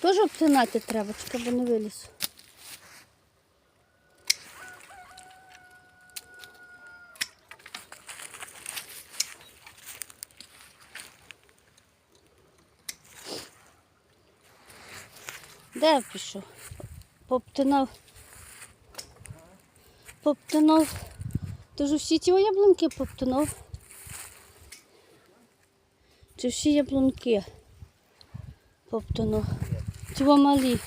Теж обтинати треба, щоб не виліз. Де пішов? Поптинав. Поптинав. Ти ж всі ті яблунки поптинав? Чи всі яблунки поптинав? Ті во малі.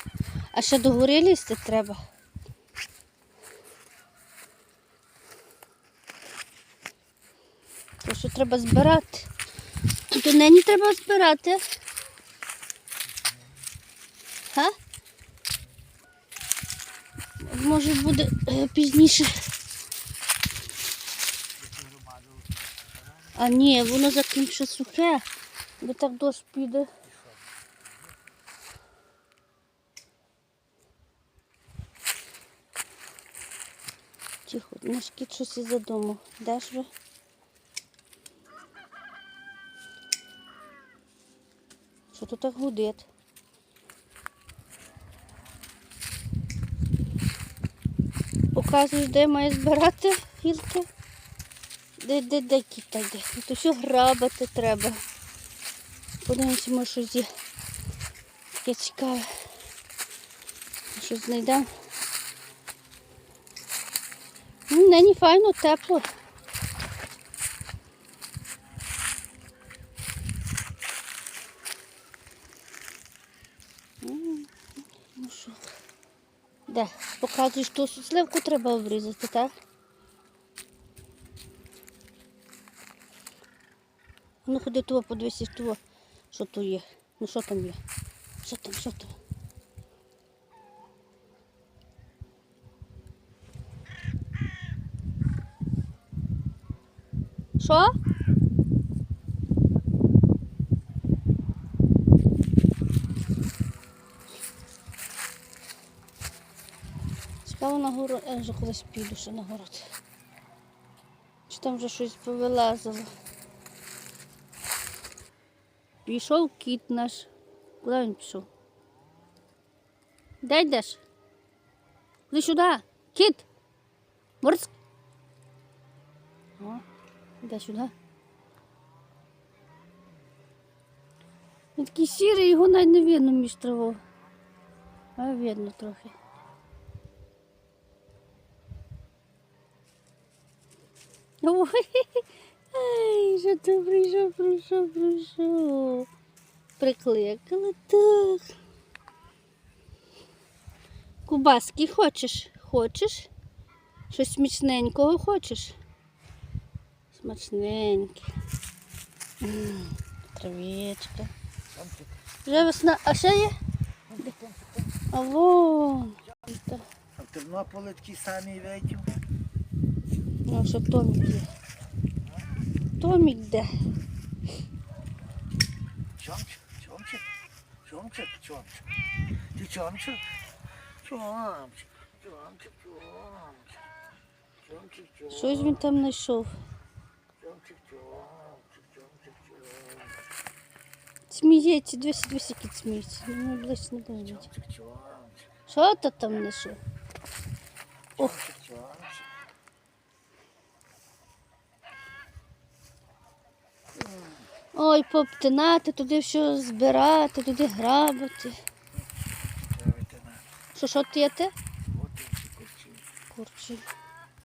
А ще до гори лізти треба. То що треба збирати. То нині треба збирати. Га? Може буде е, пізніше. А ні, воно закінчить сухе, бо так дощ піде. Тихо, наш кіт щось і задумав. Де ж ви? Що тут так гудить? Показуєш, де має збирати гілки? Де, де, де кіта йде? Тут все грабати треба. Подивимося, може щось є таке цікаве. Щось знайдемо. Ну, нині файно, тепло. Ну що? Де? Показуєш ту сливку треба обрізати, так? Ну ходи того, подивися того, що тут є. Ну що там є? Що там, що там? Що? Цікаво на город, я вже колись піду ще на город. Чи там вже щось повилазило? Пішов кіт наш. Куди він пішов? Де йдеш? Іди сюди. Кіт. Морц. О, іде сюди. Він такий сірий, його навіть не видно між травою. А видно трохи. Ой, ай, що ти прийшов, прийшов, прийшов. Прикликали так. Кубаски хочеш? Хочеш? Щось смачненького хочеш? Смачненьке. М, Травичка. Вже весна. А ще є? А вон. Та- А в Тернополі такі самі видів. Ну, що Томік є. Томік де? Чомчик, чомчик, чомчик, чомчик. Ти чомчик? Чомчик, чомчик, чомчик. Чомчик, чомчик, Щось він там знайшов. Сміється, дивися, дивися, який сміється. Ну, ближче не чомчик, Що ти там знайшов? Ох. Ой, поптинати, туди все збирати, туди грабати. Що, що ти є курчі. Курчі.